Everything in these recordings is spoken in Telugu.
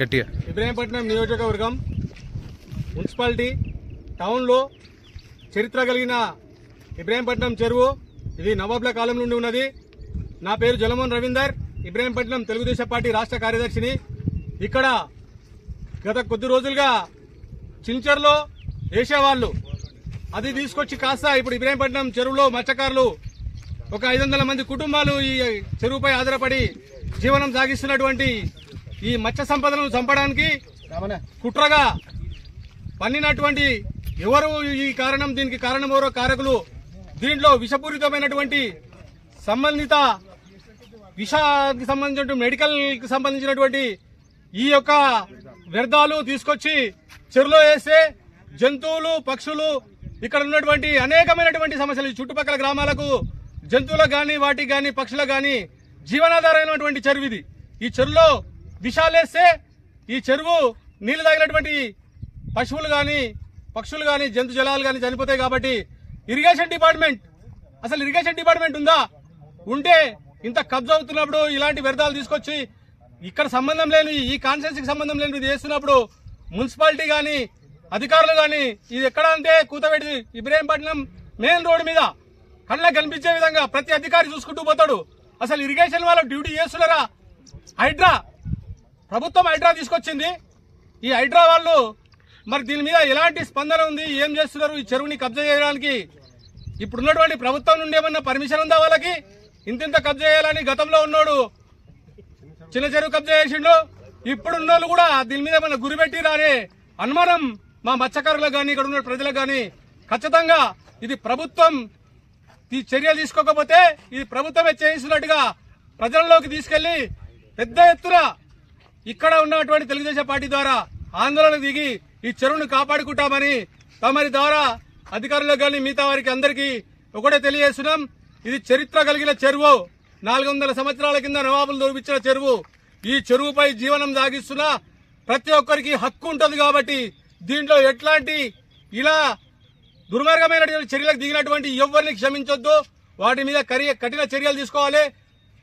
గట్టిగా. ఇబ్రాహీంపట్నం నియోజకవర్గం మున్సిపాలిటీ టౌన్లో చరిత్ర కలిగిన ఇబ్రాహీంపట్నం చెరువు ఇది నవాబ్ల కాలం నుండి ఉన్నది. నా పేరు జలమోహన్ రవీందర్ ఇబ్రాహీంపట్నం తెలుగుదేశం పార్టీ రాష్ట్ర కార్యదర్శిని. ఇక్కడ గత కొద్ది రోజులుగా చించర్లో వేసేవాళ్ళు అది తీసుకొచ్చి కాస్త ఇప్పుడు ఇబ్రాహీంపట్నం చెరువులో మత్స్యకారులు ఒక ఐదు వందల మంది కుటుంబాలు ఈ చెరువుపై ఆధారపడి జీవనం సాగిస్తున్నటువంటి ఈ మత్స్య సంపదను చంపడానికి కుట్రగా పన్నినటువంటి ఎవరు ఈ కారణం దీనికి కారణం ఎవరో కారకులు దీంట్లో విషపూరితమైనటువంటి సంబంధిత విషానికి సంబంధించిన మెడికల్కి సంబంధించినటువంటి ఈ యొక్క వ్యర్థాలు తీసుకొచ్చి చెరువులో వేస్తే జంతువులు పక్షులు ఇక్కడ ఉన్నటువంటి అనేకమైనటువంటి సమస్యలు ఈ చుట్టుపక్కల గ్రామాలకు జంతువులకు గాని వాటికి గాని పక్షులకు గాని జీవనాధారమైనటువంటి చెరువు ఇది. ఈ చెరువులో విషాలేస్తే ఈ చెరువు నీళ్ళు తగినటువంటి పశువులు కానీ పక్షులు కానీ జంతు జలాలు కానీ చనిపోతాయి కాబట్టి ఇరిగేషన్ డిపార్ట్మెంట్ అసలు ఇరిగేషన్ డిపార్ట్మెంట్ ఉందా? ఉంటే ఇంత కబ్జా అవుతున్నప్పుడు ఇలాంటి వ్యర్థాలు తీసుకొచ్చి ఇక్కడ సంబంధం లేని ఈ కాన్స్టిట్యూన్సీకి సంబంధం లేని ఇది చేస్తున్నప్పుడు మున్సిపాలిటీ కానీ అధికారులు కానీ ఇది ఎక్కడ అంటే కూతవేటి ఇబ్రహీంపట్నం మెయిన్ రోడ్డు మీద కళ్ళ కనిపించే విధంగా ప్రతి అధికారి చూసుకుంటూ పోతాడు. అసలు ఇరిగేషన్ వాళ్ళు డ్యూటీ చేస్తున్నారా? హైడ్రా! ప్రభుత్వం హైడ్రా తీసుకొచ్చింది. ఈ హైడ్రా వాళ్ళు మరి దీని మీద ఎలాంటి స్పందన ఉంది? ఏం చేస్తున్నారు? ఈ చెరువుని కబ్జా చేయడానికి ఇప్పుడున్నటువంటి ప్రభుత్వం నుండి ఏమన్నా పర్మిషన్ ఉందా వాళ్ళకి? ఇంతింత కబ్జా చేయాలని గతంలో ఉన్నాడు చిన్న చెరువు కబ్జా చేసిండు. ఇప్పుడున్న వాళ్ళు కూడా దీని మీద ఏమన్నా గురిపెట్టి రానే అనుమానం మా మత్స్యకారులకు కానీ ఇక్కడ ఉన్న ప్రజలకు కానీ ఖచ్చితంగా ఇది ప్రభుత్వం ఈ చర్యలు తీసుకోకపోతే ఇది ప్రభుత్వమే చేయిస్తున్నట్టుగా ప్రజల్లోకి తీసుకెళ్ళి పెద్ద ఎత్తున ఇక్కడ ఉన్నటువంటి తెలుగుదేశం పార్టీ ద్వారా ఆందోళన దిగి ఈ చెరువును కాపాడుకుంటామని తమరి ద్వారా అధికారులకు కానీ మిగతా వారికి అందరికీ ఒకటే తెలియజేస్తున్నాం. ఇది చరిత్ర కలిగిన చెరువు. నాలుగు వందల సంవత్సరాల కింద నవాబులు దొరికించిన చెరువు. ఈ చెరువుపై జీవనం సాగిస్తున్న ప్రతి ఒక్కరికి హక్కు ఉంటుంది కాబట్టి దీంట్లో ఎట్లాంటి ఇలా దుర్మార్గమైనటువంటి చర్యలకు దిగినటువంటి ఎవరిని క్షమించొద్దు. వాటి మీద కరి కఠిన చర్యలు తీసుకోవాలి.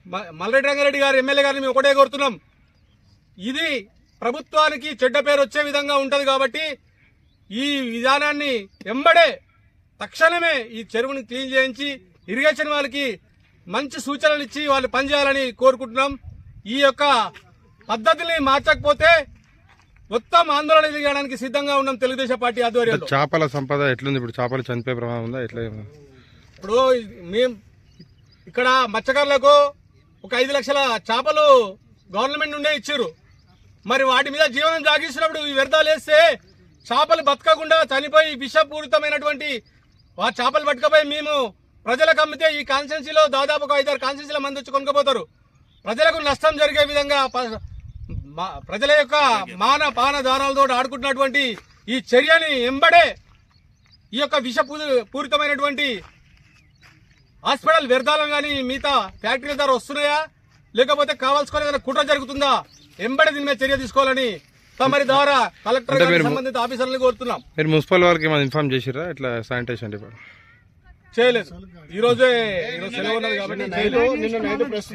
మ- రంగారెడ్డి గారు ఎమ్మెల్యే గారిని మేము ఒకటే కోరుతున్నాం. ఇది ప్రభుత్వానికి చెడ్డ పేరు వచ్చే విధంగా ఉంటది కాబట్టి ఈ విధానాన్ని ఎంబడే తక్షణమే ఈ చెరువుని క్లీన్ చేయించి ఇరిగేషన్ వాళ్ళకి మంచి సూచనలు ఇచ్చి వాళ్ళు పనిచేయాలని కోరుకుంటున్నాం. ఈ యొక్క పద్ధతిని మార్చకపోతే మొత్తం ఆందోళన దిగడానికి సిద్ధంగా ఉన్నాం తెలుగుదేశం పార్టీ ఆధ్వర్యంలో. చేపల సంపద ఎట్లుంది? ఇప్పుడు చేపలు చనిపోయే ప్రమాదం ఉందా? ఎట్లా ఇప్పుడు మేం ఇక్కడ మత్స్యకారులకు ఒక ఐదు లక్షల చేపలు గవర్నమెంట్ నుండే ఇచ్చారు. మరి వాటి మీద జీవనం సాగిస్తున్నప్పుడు ఈ వ్యర్థాలు వేస్తే చేపలు బతకకుండా చనిపోయి విషపూరితమైనటువంటి ఆ చేపలు పట్టుకపోయి మేము ప్రజలకు అమ్మితే ఈ కాన్స్టిట్యున్సీలో దాదాపు ఒక ఐదారు కాన్స్టిట్యున్సీల మంది వచ్చి కొనుక్కపోతారు ప్రజలకు నష్టం జరిగే విధంగా మా- ప్రజల యొక్క మాన పాన దారాలతో ఆడుకుంటున్నటువంటి ఈ చర్యని ఎంబడే ఈ యొక్క విష పూరితమైనటువంటి హాస్పిటల్ వ్యర్థాలను కానీ మిగతా ఫ్యాక్టరీల ద్వారా వస్తున్నాయా? లేకపోతే కావాల్సుకొని ఏదైనా కుట్ర జరుగుతుందా? ఎంబడి దీని మీద చర్య తీసుకోవాలని తమరి ద్వారా కలెక్టర్ గారికి సంబంధిత ఆఫీసర్లను కోరుతున్నాం. మీరు మున్సిపల్ వాళ్ళకి ఏమైనా ఇన్ఫార్మ్ చేసిరా ఇట్లా శానిటేషన్ డిపార్ట్మెంట్? చేయలేదు. ఈ రోజే ఈరోజు సెలవు ఉన్నది కాబట్టి